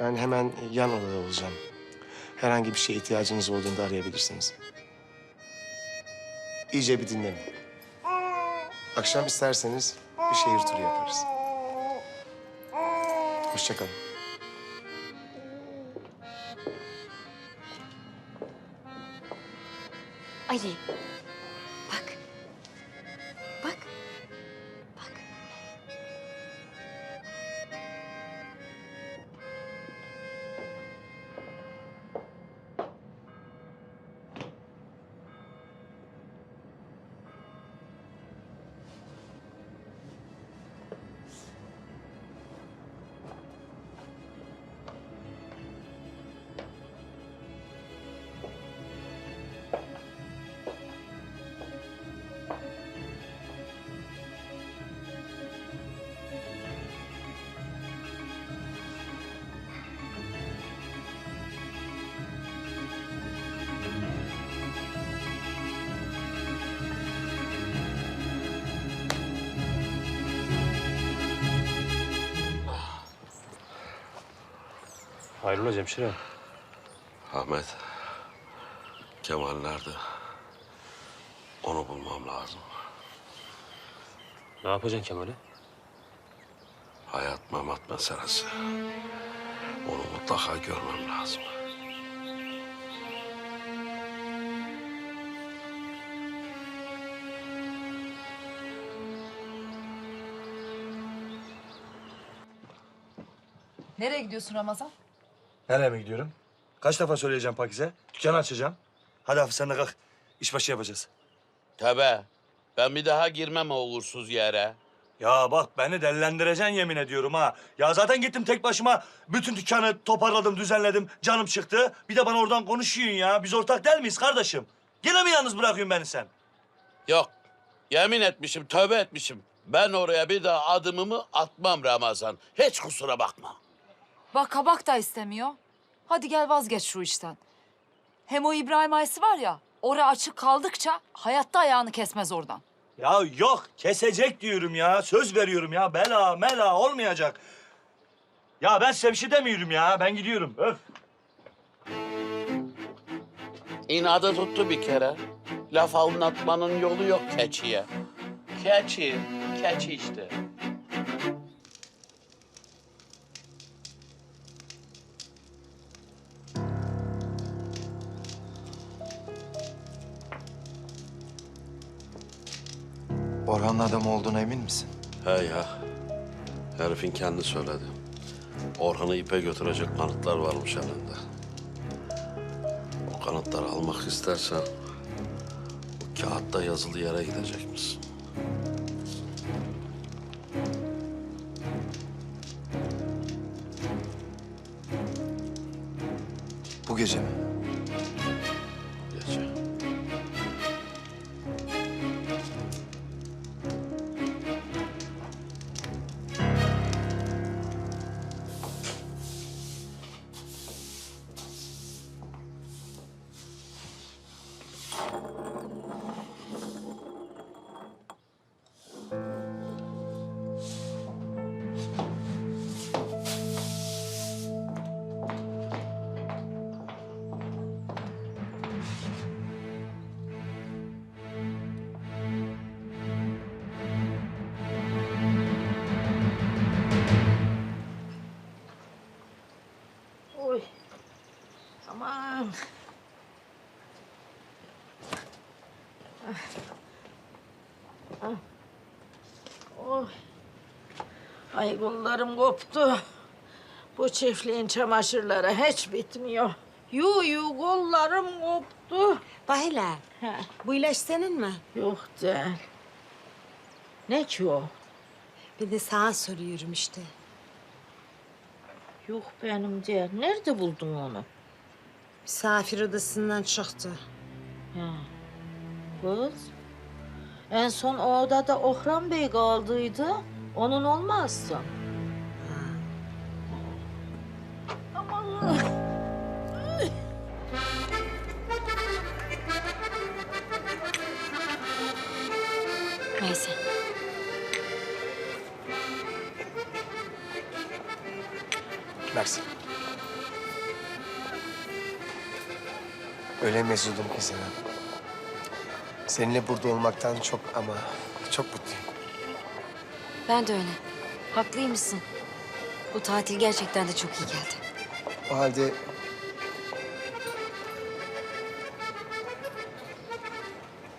Ben hemen yan odada olacağım. Herhangi bir şeye ihtiyacınız olduğunda arayabilirsiniz. İyice bir dinlenin. Akşam isterseniz bir şehir turu yaparız. Hoşçakalın. Ali. Hayrola Cemşire? Ahmet. Kemal nerede? Onu bulmam lazım. Ne yapacaksın Kemal'i? Hayat memat meselesi. Onu mutlaka görmem lazım. Nereye gidiyorsun Ramazan? Nereye mi gidiyorum? Kaç defa söyleyeceğim Pakize? Dükkanı açacağım. Hadi Hafız sen de kalk. İşbaşı yapacağız. Tabii. Ben bir daha girmem o uğursuz yere. Ya bak beni delilendireceksin yemin ediyorum ha. Ya zaten gittim tek başıma bütün dükkanı toparladım, düzenledim. Canım çıktı. Bir de bana oradan konuşuyorsun ya. Biz ortak değil miyiz kardeşim? Yine mi yalnız bırakıyorsun beni sen? Yok. Yemin etmişim, tövbe etmişim. Ben oraya bir daha adımımı atmam Ramazan. Hiç kusura bakma. Bak kabak da istemiyor. Hadi gel vazgeç şu işten. Hem o İbrahim Aysi var ya, oraya açık kaldıkça hayatta ayağını kesmez oradan. Ya yok kesecek diyorum ya. Söz veriyorum ya. Bela mela olmayacak. Ya ben size bir şey demiyorum ya. Ben gidiyorum. Öf. İnadı tuttu bir kere. Laf anlatmanın yolu yok keçiye. Keçi, keçi işte. Orhan'ın adam olduğuna emin misin? He ya. Herifin kendi söyledi. Orhan'ı ipe götürecek kanıtlar varmış elinde. O kanıtları almak istersen... ...o kağıtta yazılı yere gidecekmişsin. Bu gece mi? Aman. Ah. Oy. Ay kollarım koptu. Bu çiftliğin çamaşırları hiç bitmiyor. Yu yu kollarım koptu. Bahile, He, bu ilaç senin mi? yok değil. Ne ki o? Bir de sana soruyorum işte. Yok benim değil. Nerede buldun onu? Misafir odasından çıktı. Ha. Kız. En son o odada Ohran Bey kaldıydı. Onun olmazsın. Aman. Neyse. Mersi. Öyle mesudum ki sana. Seninle burada olmaktan çok ama çok mutluyum. Ben de öyle. Haklıymışsın. Bu tatil gerçekten de çok iyi geldi. O halde...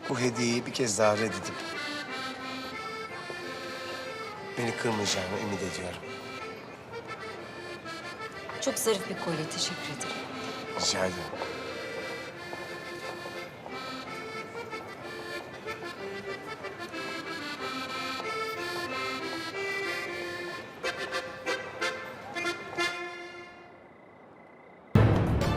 Bu hediyeyi bir kez daha reddedip... ...beni kırmayacağını ümit ediyorum. Çok zarif bir kolye. Teşekkür ederim. Rica ederim.